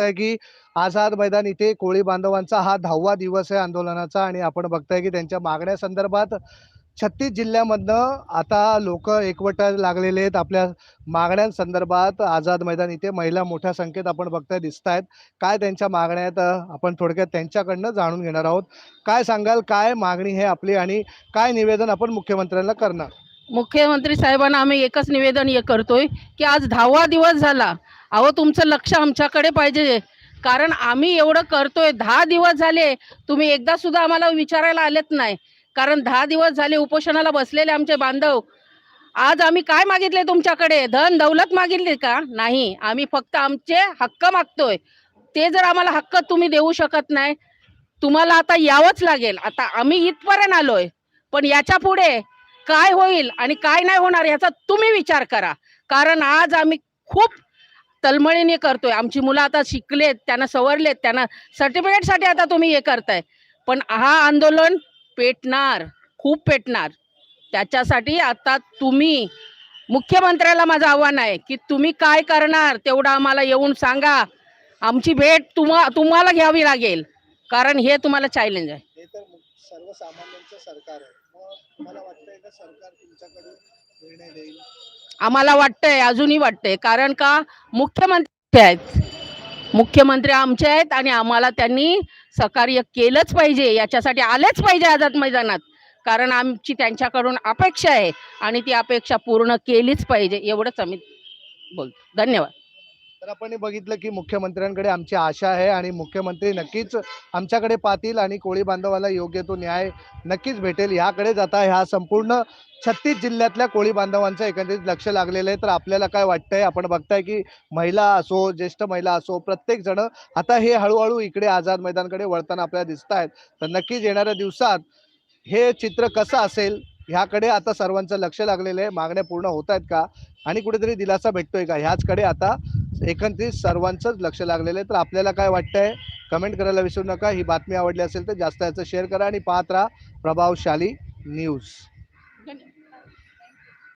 बघताय की आझाद मैदान इथे कोळी बांधवांचा हा दहावा दिवस आहे आंदोलनाचा आणि आपण बघताय की त्यांच्या मागण्या संदर्भात छत्तीस जिल्ह्यामधनं आता लोक एकवट लागलेले आहेत. आपल्या मागण्यांसंदर्भात आझाद मैदान इथे महिला मोठ्या संख्येत आपण बघताय दिसत आहेत काय त्यांच्या मागण्या आहेत आपण थोडक्यात त्यांच्याकडनं जाणून घेणार आहोत. काय सांगाल काय मागणी आहे आपली आणि काय निवेदन आपण मुख्यमंत्र्यांना करणार? मुख्यमंत्री साहेबांना आम्ही एकच निवेदन हे करतोय की आज दहावा दिवस झाला. अहो तुमचं लक्ष आमच्याकडे पाहिजे. कारण आम्ही एवढं करतोय. दहा दिवस झाले तुम्ही एकदा सुद्धा आम्हाला विचारायला आलेत नाही. कारण दहा दिवस झाले उपोषणाला बसलेले आमचे बांधव. आज आम्ही काय मागितले तुमच्याकडे? धन दौलत मागितली का? नाही. आम्ही फक्त आमचे हक्क मागतोय. ते जर आम्हाला हक्क तुम्ही देऊ शकत नाही तुम्हाला आता यावंच लागेल. आता आम्ही इथपर्यंत आलोय. पण याच्यापुढे काय होईल आणि काय नाही होणार याचा तुम्ही विचार करा. कारण आज आम्ही खूप तलमळीने करतोय. आमची मुलं आता शिकलेत त्यांना सवरलेत त्यांना सर्टिफिकेटसाठी आता तुम्ही हे करताय. पण हा आंदोलन पेटणार खूप पेटणार. त्याच्यासाठी आता तुम्ही मुख्यमंत्र्याला माझं आव्हान आहे की तुम्ही काय करणार तेवढं आम्हाला येऊन सांगा. आमची भेट तुम्हा तुम्हाला घ्यावी लागेल. कारण हे तुम्हाला चॅलेंज आहे. हे तर सर्वसामान्यांचं सरकार आहे. मग वाटतंय का सरकार तुमच्याकडून आम्हाला वाटतंय अजूनही वाटतंय. कारण का मुख्यमंत्री आहेत. मुख्यमंत्री आमचे आहेत आणि आम्हाला त्यांनी सहकार्य केलंच पाहिजे. याच्यासाठी आलेच पाहिजे आझाद मैदानात. कारण आमची त्यांच्याकडून अपेक्षा आहे आणि ती अपेक्षा पूर्ण केलीच पाहिजे. एवढंच आम्ही बोलतो. धन्यवाद. तर आपण हे बघितलं की मुख्यमंत्र्यांकडे आमची आशा आहे आणि मुख्यमंत्री नक्कीच आमच्याकडे पाहतील आणि कोळी बांधवाला योग्य तो न्याय नक्कीच भेटेल. ह्याकडे जाता ह्या संपूर्ण छत्तीस जिल्ह्यातल्या कोळी बांधवांचं एकंदरीत लक्ष लागलेलं आहे. तर आपल्याला काय वाटतंय? आपण बघताय की महिला असो ज्येष्ठ महिला असो प्रत्येक जण आता हे हळूहळू इकडे आझाद मैदानकडे वळताना आपल्याला दिसत आहेत तर नक्कीच येणाऱ्या दिवसात हे चित्र कसं असेल? ह्याकडे आता सर्वांचं लक्ष लागलेलं आहे. मागण्या पूर्ण होत आहेत का? आणि कुठेतरी दिलासा भेटतोय का? ह्याचकडे आता एकंदरीत सर्वांचंच लक्ष लागलेलं आहे. तर आपल्याला काय वाटतंय? कमेंट करायला विसरू नका. ही बातमी आवडली असेल तर जास्त याचं शेअर करा आणि पाहत राहा प्रभावशाली न्यूज.